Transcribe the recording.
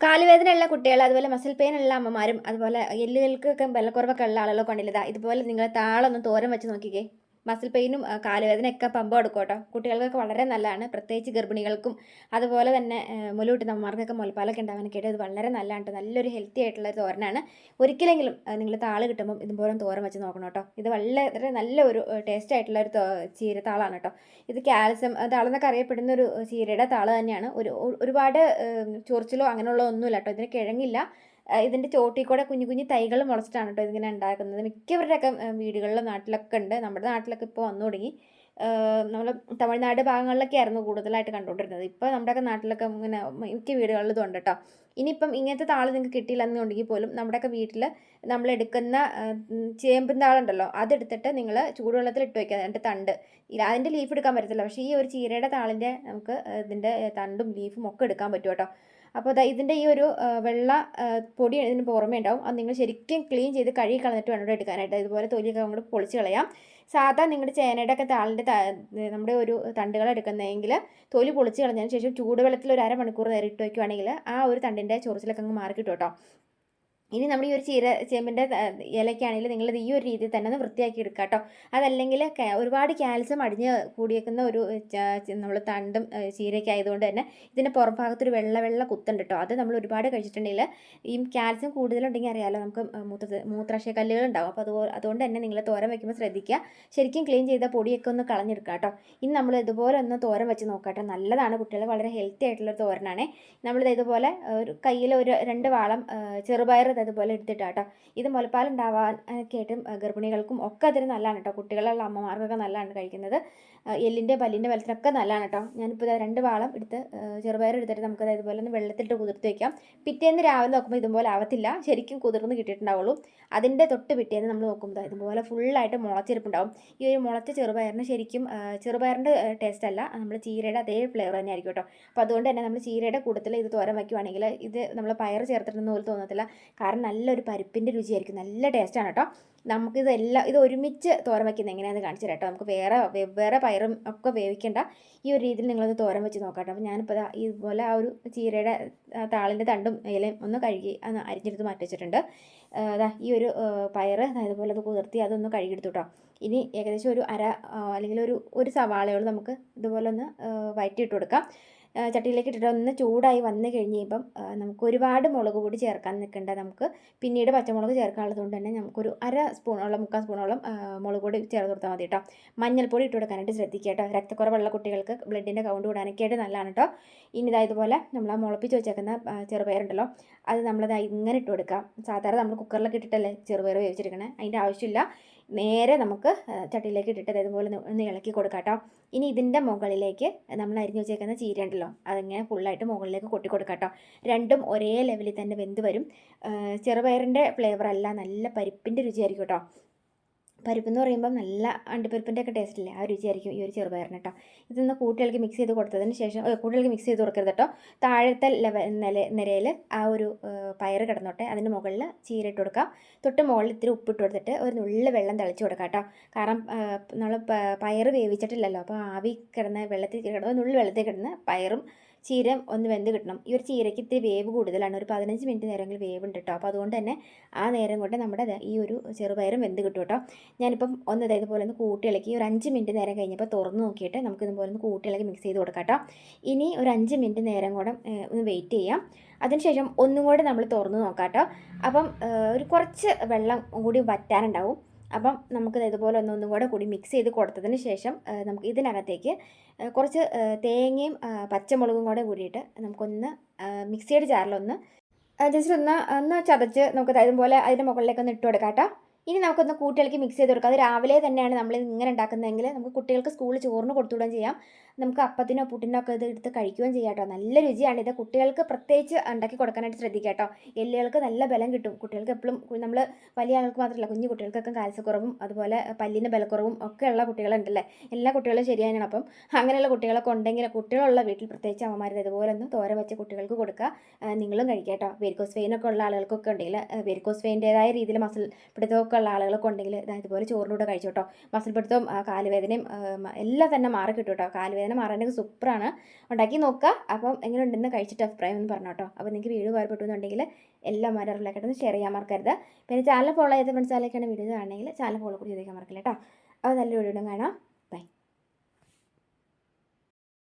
കാലുവേദനയുള്ള കുട്ടികൾ അതുപോലെ muscle pain ഉള്ള അമ്മമാരും അതുപോലെ എല്ലുകൾക്കൊക്കെ ബലക്കുറവൊക്കെ ഉള്ള ആളുകളൊക്കെ ഉണ്ടല്ലോ ഇതുപോലെ നിങ്ങൾ താളൊന്ന് തോരം വെച്ച് നോക്കിക്കേ. മസിൽ പെയിനും കാലുവേദനയൊക്കെ ഒക്കെ കൊടുക്കും കേട്ടോ. കുട്ടികൾക്കൊക്കെ വളരെ നല്ലതാണ്. പ്രത്യേകിച്ച് ഗർഭിണികൾക്കും അതുപോലെ തന്നെ മുലൂട്ടുന്ന അമ്മമാർക്കൊക്കെ മുലപ്പാലൊക്കെ ഉണ്ടാവാനൊക്കെ ആയിട്ട് ഇത് വളരെ നല്ലതാണ് നല്ലൊരു ഹെൽത്തി ആയിട്ടുള്ള ഒരു തോരനാണ്. ഒരിക്കലെങ്കിലും നിങ്ങൾ താൾ കിട്ടുമ്പോൾ ഇതുപോലെ തോരൻ വെച്ച് നോക്കണം കേട്ടോ. ഇത് വളരെ നല്ല ഒരു ടേസ്റ്റ് ആയിട്ടുള്ള ഒരു ചീര താളാണ് കേട്ടോ. ഇത് കാൽസ്യം താളെന്നൊക്കെ അറിയപ്പെടുന്ന ഒരു ചീരയുടെ താൾ തന്നെയാണ്. ഒരു ഒരുപാട് ചൊറിച്ചിലോ അങ്ങനെയുള്ള ഒന്നുമില്ല കേട്ടോ. ഇതിന് കിഴങ്ങില്ല. ഇതിന്റെ ചോട്ടിൽ കൂടെ കുഞ്ഞു കുഞ്ഞു തൈകൾ മുളച്ചിട്ടാണ് കേട്ടോ ഇതിങ്ങനെ ഉണ്ടാക്കുന്നത്. മിക്കവരുടെയൊക്കെ വീടുകളിലും നാട്ടിലൊക്കെ ഉണ്ട്. നമ്മുടെ നാട്ടിലൊക്കെ ഇപ്പോൾ വന്നു തുടങ്ങി. നമ്മൾ തമിഴ്നാട് ഭാഗങ്ങളിലൊക്കെ ആയിരുന്നു കൂടുതലായിട്ട് കണ്ടുകൊണ്ടിരുന്നത്. ഇപ്പോൾ നമ്മുടെയൊക്കെ നാട്ടിലൊക്കെ ഇങ്ങനെ മിക്ക വീടുകളിലും ഇതുണ്ട് കേട്ടോ. ഇനിയിപ്പം ഇങ്ങനത്തെ താൾ നിങ്ങൾക്ക് കിട്ടിയില്ല എന്നുണ്ടെങ്കിൽ പോലും നമ്മുടെയൊക്കെ വീട്ടിൽ നമ്മൾ എടുക്കുന്ന ചേമ്പിൻ താളുണ്ടല്ലോ അതെടുത്തിട്ട് നിങ്ങൾ ചൂടുവെള്ളത്തിൽ ഇട്ട് വയ്ക്കുക. അതിന്റെ തണ്ട്. അതിന്റെ ലീഫ് എടുക്കാൻ പറ്റത്തില്ല. പക്ഷേ ഈ ഒരു ചീരയുടെ താളിന്റെ നമുക്ക് ഇതിന്റെ തണ്ടും ലീഫും ഒക്കെ എടുക്കാൻ പറ്റും കേട്ടോ. അപ്പോൾ അതാ ഇതിന്റെ ഈ ഒരു വെള്ള പൊടി ഇതിന് പുറമേ ഉണ്ടാവും. അത് നിങ്ങൾ ശരിക്കും ക്ലീൻ ചെയ്ത് കഴുകി കളഞ്ഞിട്ട് വേണം എടുക്കാനായിട്ട് ഇതുപോലെ തൊലിയൊക്കെ നമ്മൾ പൊളിച്ച് കളയാം. സാധാ നിങ്ങളുടെ ചേനയുടെ ഒക്കെ താളിന്റെ നമ്മുടെ ഒരു തണ്ടുകൾ എടുക്കുന്നതെങ്കിൽ തൊലി പൊളിച്ച് കളഞ്ഞതിന് ശേഷം ചൂടുവെള്ളത്തിൽ ഒരു അരമണിക്കൂർ നേരം ഇട്ട് വയ്ക്കുവാണെങ്കിൽ ആ ഒരു തണ്ടിന്റെ ചൊറിച്ചിലൊക്കെ അങ്ങ് മാറി കിട്ടും കേട്ടോ. ഇനി നമ്മൾ ഈ ഒരു ചീര ചേമ്പിന്റെ ഇലയ്ക്കാണെങ്കിൽ നിങ്ങളിത് ഈ ഒരു രീതിയിൽ തന്നെ ഒന്ന് വൃത്തിയാക്കി എടുക്കുക കേട്ടോ. അതല്ലെങ്കിൽ ഒരുപാട് കാൽസ്യം അടിഞ്ഞ് കൂടിയേക്കുന്ന ഒരു നമ്മൾ തണ്ടും ചീരയൊക്കെ ആയതുകൊണ്ട് തന്നെ ഇതിന്റെ പുറംഭാഗത്തൊരു വെള്ള വെള്ള കുത്തുണ്ട് കേട്ടോ. അത് നമ്മൾ ഒരുപാട് കഴിച്ചിട്ടുണ്ടെങ്കിൽ ഈ കാൽസ്യം കൂടുതലുണ്ടെങ്കിൽ അറിയാമല്ലോ നമുക്ക് മൂത്ര മൂത്രാശയ കല്ലുകൾ ഉണ്ടാവും. അപ്പോൾ അതുകൊണ്ട് തന്നെ നിങ്ങൾ തോരൻ വയ്ക്കുമ്പോൾ ശ്രദ്ധിക്കുക. ശരിക്കും ക്ലീൻ ചെയ്ത പൊടിയൊക്കെ ഒന്ന് കളഞ്ഞെടുക്കുക കേട്ടോ. ഇനി നമ്മൾ ഇതുപോലെ ഒന്ന് തോരൻ വെച്ച് നോക്കാം നല്ലതാണ് കുട്ടികൾ വളരെ ഹെൽത്തി ആയിട്ടുള്ള തോരനാണ്. നമ്മളിത് ഇതുപോലെ ഒരു കയ്യിൽ ഒരു രണ്ട് വാളം ചെറുപയർ അതുപോലെ എടുത്തിട്ടാട്ടോ. ഇത് മുലപ്പാൽ ഉണ്ടാവാൻ ഗർഭിണികൾക്കും ഒക്കെ അതിന് നല്ലതാണ് കേട്ടോ കുട്ടികളുള്ള അമ്മമാർക്കൊക്കെ നല്ലതാണ് കഴിക്കുന്നത്. എല്ലിന്റെ പല്ലിന്റെ ബലത്തിനൊക്കെ നല്ലതാണ് കേട്ടോ ഞാനിപ്പോൾ രണ്ട് വാളം എടുത്ത് ചെറുപയർ എടുത്തിട്ട് നമുക്കത് ഇതുപോലെ ഒന്ന് വെള്ളത്തിലിട്ട് കുതിർത്ത് വയ്ക്കാം പിറ്റേന്ന് രാവിലെ നോക്കുമ്പോൾ ഇതുപോലെ ആവത്തില്ല. ശരിക്കും കുതിർന്ന് കിട്ടിയിട്ടുണ്ടാവുള്ളൂ. അതിന്റെ തൊട്ട് പിറ്റേന്ന് നമ്മൾ നോക്കുമ്പോൾ ഇതുപോലെ ഫുള്ളായിട്ട് മുളച്ചിരിപ്പുണ്ടാവും. ഈ ഒരു മുളച്ച ചെറുപയറിന് ശരിക്കും ചെറുപയറിന്റെ ടേസ്റ്റ് അല്ല. നമ്മൾ ചീരയുടെ അതേ ഫ്ലേവർ തന്നെ ആയിരിക്കും കേട്ടോ അപ്പോൾ അതുകൊണ്ട് തന്നെ നമ്മൾ ചീരയുടെ കൂട്ടത്തിൽ ഇത് തോരം വയ്ക്കുവാണെങ്കിൽ ഇത് നമ്മൾ പയർ ചേർത്തിട്ടുണ്ടെന്ന് പോലും തോന്നത്തില്ല. കാരണം നല്ലൊരു പരിപ്പിന്റെ രുചിയായിരിക്കും. നല്ല ടേസ്റ്റാണ് കേട്ടോ നമുക്കിതെല്ലാം ഇത് ഒരുമിച്ച് തോരൻ വയ്ക്കുന്നത് എങ്ങനെയാണെന്ന് കാണിച്ചു കേട്ടോ നമുക്ക് വേറെ വെവ്വേറെ പയറും ഒക്കെ വേവിക്കേണ്ട. ഈ ഒരു രീതിയിൽ നിങ്ങളത് തോരൻ വെച്ച് നോക്കാം അപ്പോൾ ഞാനിപ്പോൾ ഇതുപോലെ ആ ഒരു ചീരയുടെ താളിന്റെ തണ്ടും ഇലയും ഒന്ന് കഴുകി അന്ന് അരിഞ്ഞെടുത്ത് മാറ്റി വെച്ചിട്ടുണ്ട്. അതാ ഈ ഒരു പയർ അതുപോലെ അത് കുതിർത്തി അതൊന്ന് കഴുകിയെടുത്തു കേട്ടോ ഇനി ഏകദേശം ഒരു അര അല്ലെങ്കിൽ ഒരു ഒരു സവാളയോളം നമുക്ക് ഇതുപോലെ ഒന്ന് വയറ്റിയിട്ട് കൊടുക്കാം. ചട്ടിയിലേക്ക് ഇട്ടിട്ട് ഒന്ന് ചൂടായി വന്ന് കഴിഞ്ഞപ്പം നമുക്ക് ഒരുപാട് മുളക് പൊടി ചേർക്കാൻ നിൽക്കേണ്ട നമുക്ക് പിന്നീട് പച്ചമുളക് ചേർക്കാനുള്ളത് കൊണ്ട് തന്നെ നമുക്കൊരു അര സ്പൂണോളം മുക്കാൽ സ്പൂണോളം മുളക് പൊടി ചേർത്ത് കൊടുത്താൽ മതി കേട്ടോ മഞ്ഞൾപ്പൊടി ഇട്ട് കൊടുക്കാനായിട്ട് ശ്രദ്ധിക്കുക കേട്ടോ രക്തക്കുറവുള്ള കുട്ടികൾക്ക് ബ്ലഡിന്റെ കൗണ്ട് കൂടാനൊക്കെ ആയിട്ട് നല്ലതാണ് കേട്ടോ ഇനി ഇതാ ഇതുപോലെ നമ്മൾ ആ മുളപ്പിച്ച് വെച്ചേക്കുന്ന ചെറുപയറുണ്ടല്ലോ അത് നമ്മളത് ഇങ്ങനെ ഇട്ട് കൊടുക്കാം സാധാരണ നമ്മൾ കുക്കറിലൊക്കെ ഇട്ടിട്ടല്ലേ ചെറുപയർ വേവിച്ചിരിക്കണേ? അതിന്റെ ആവശ്യമില്ല. നേരെ നമുക്ക് ചട്ടിയിലേക്ക് ഇട്ടിട്ട് ഇതുപോലെ ഒന്ന് ഇളക്കി കൊടുക്കാം കേട്ടോ ഇനി ഇതിന്റെ മുകളിലേക്ക് നമ്മൾ അരിഞ്ഞു വെച്ചേക്കുന്ന ചീര ഉണ്ടല്ലോ അതിങ്ങനെ ഫുള്ളായിട്ട് മുകളിലേക്ക് കൊട്ടി കൊടുക്കാം കേട്ടോ രണ്ടും ഒരേ ലെവലിൽ തന്നെ വെന്ത് വരും. ചെറുപയറിന്റെ ഫ്ലേവർ അല്ല നല്ല പരിപ്പിന്റെ രുചിയായിരിക്കും കേട്ടോ പരിപ്പ് എന്ന് പറയുമ്പോൾ നല്ല അണ്ടിപ്പരിപ്പിന്റെ ഒക്കെ ടേസ്റ്റ് ഇല്ലേ? ആ രുചിയായിരിക്കും ഈ ഒരു ചെറുപയറിന് കേട്ടോ ഇതൊന്ന് കൂട്ടികൾക്ക് മിക്സ് ചെയ്ത് കൊടുത്തതിന് ശേഷം കൂട്ടികൾക്ക് മിക്സ് ചെയ്ത് കൊടുക്കരുത് കേട്ടോ താഴത്തെ ലെവ നില നിരയിൽ ആ ഒരു പയർ കിടന്നോട്ടെ. അതിന്റെ മുകളിൽ ചീര ഇട്ട് കൊടുക്കാം. തൊട്ട് മുകളിൽ ഇത്തിരി ഉപ്പിട്ട് കൊടുത്തിട്ട് ഒരു നുള്ളിൽ വെള്ളം തിളച്ച് കൊടുക്കാം കേട്ടോ കാരണം നമ്മൾ പയർ വേവിച്ചിട്ടില്ലല്ലോ. അപ്പോൾ ആവി കിടന്ന വെള്ളത്തിൽ കിടന്ന് നുള്ളിൽ വെള്ളത്തിൽ കിടന്ന് പയറും ചീര ഒന്ന് വെന്ത് കിട്ടണം. ഈ ഒരു ചീരയ്ക്ക് ഇത്തിരി വേവ് കൂടുതലാണ്. ഒരു പതിനഞ്ച് മിനിറ്റ് നേരമെങ്കിലും വേവ് ഉണ്ട് കേട്ടോ അപ്പോൾ അതുകൊണ്ട് തന്നെ ആ നേരം കൊണ്ട് നമ്മുടെ ഈ ഒരു ചെറുപയറും വെന്ത് കിട്ടും കേട്ടോ ഞാനിപ്പം ഒന്ന് ഇതുപോലെ ഒന്ന് കൂട്ടിയിളക്കി ഒരു അഞ്ച് മിനിറ്റ് നേരം കഴിഞ്ഞപ്പോൾ തുറന്ന് നോക്കിയിട്ട് നമുക്ക് ഇതുപോലെ ഒന്ന് കൂട്ടിയിളക്കി മിക്സ് ചെയ്ത് കൊടുക്കാം കേട്ടോ ഇനി ഒരു അഞ്ച് മിനിറ്റ് നേരം കൂടെ ഒന്ന് വെയിറ്റ് ചെയ്യാം. അതിനുശേഷം ഒന്നും കൂടെ നമ്മൾ തുറന്ന് നോക്കാം കേട്ടോ അപ്പം ഒരു കുറച്ച് വെള്ളം കൂടി വറ്റാനുണ്ടാവും. അപ്പം നമുക്ക് ഇതുപോലെ ഒന്ന് ഒന്നും കൂടെ കൂടി മിക്സ് ചെയ്ത് കൊടുത്തതിന് ശേഷം നമുക്ക് ഇതിനകത്തേക്ക് കുറച്ച് തേങ്ങയും പച്ചമുളകും കൂടെ കൂടിയിട്ട് നമുക്കൊന്ന് മിക്സിയുടെ ജാറിലൊന്ന് ജസ്റ്റ് ഒന്ന് ഒന്ന് ചതച്ച് നമുക്ക് ഇതുപോലെ അതിന്റെ മുകളിലേക്ക് ഒന്ന് ഇട്ട് കൊടുക്കാം കേട്ടോ. ഇനി നമുക്കൊന്ന് കുട്ടികൾക്ക് മിക്സ് ചെയ്ത് കൊടുക്കാം. അത് രാവിലെ തന്നെയാണ് നമ്മൾ ഇങ്ങനെ ഉണ്ടാക്കുന്നതെങ്കിൽ നമുക്ക് കുട്ടികൾക്ക് സ്കൂളിൽ ചോറിന് കൊടുത്തുവിടുകയും ചെയ്യാം. നമുക്ക് അപ്പത്തിനോ പുട്ടിനോ ഒക്കെ ഇത് എടുത്ത് കഴിക്കുകയും ചെയ്യാം കേട്ടോ. നല്ല രുചിയാണ് ഇത്. കുട്ടികൾക്ക് പ്രത്യേകിച്ച് ഉണ്ടാക്കി കൊടുക്കാനായിട്ട് ശ്രദ്ധിക്കുക കേട്ടോ. എല്ലുകൾക്ക് നല്ല ബലം കിട്ടും. കുട്ടികൾക്ക് എപ്പോഴും നമ്മൾ വലിയ ആൾക്ക് മാത്രമല്ല കുഞ്ഞു കുട്ടികൾക്കൊക്കെ കാൽസ്യക്കുറവും അതുപോലെ പല്ലിന് ബലക്കുറവും ഒക്കെ ഉള്ള കുട്ടികളുണ്ടല്ലേ? എല്ലാ കുട്ടികളും ശരിയാണ് അപ്പം അങ്ങനെയുള്ള കുട്ടികളൊക്കെ ഉണ്ടെങ്കിൽ കുട്ടികളുള്ള വീട്ടിൽ പ്രത്യേകിച്ച് അമ്മമാർ ഇതുപോലെ ഒന്ന് തോര വെച്ച കുട്ടികൾക്ക് കൊടുക്കുക. നിങ്ങളും കഴിക്കുക കേട്ടോ. വെരിക്കോസ് വെയിനൊക്കെ ഉള്ള ആളുകൾക്കൊക്കെ ഉണ്ടെങ്കിൽ വെരിക്കോസ് വെയിന്റെതായ രീതിയിൽ മസിൽ പിടുത്തമൊക്കെ ഉള്ള ആളുകളൊക്കെ ഉണ്ടെങ്കിൽ ഇതുപോലെ ചോറിലൂടെ കഴിച്ചു കേട്ടോ മസിൽ പിടുത്തവും കാലുവേദനയും എല്ലാം തന്നെ മാറി കിട്ടും കേട്ടോ കാലുവേദന മാറാനൊക്കെ സൂപ്പറാണ് ഉണ്ടാക്കി നോക്കുക അപ്പം എങ്ങനെ ഉണ്ടെന്ന് കഴിച്ചിട്ട് അഭിപ്രായം എന്ന് പറഞ്ഞു കേട്ടോ അപ്പോൾ നിങ്ങൾക്ക് വീഡിയോ ഉപകാരപ്പെട്ടു എന്നുണ്ടെങ്കിൽ എല്ലാ മരറിലേക്കായിട്ടൊന്ന് ഷെയർ ചെയ്യാൻ മറക്കരുത്. പിന്നെ ചാനൽ ഫോളോ ചെയ്ത ഫ്രണ്ട്സാലേക്കാണ് വീഡിയോ കാണണമെങ്കിൽ ചാനൽ ഫോളോ കൂടി ചെയ്തേക്കാൻ മറക്കില്ല കേട്ടോ അപ്പോൾ നല്ലൊരു വീഡിയോ കാണാം.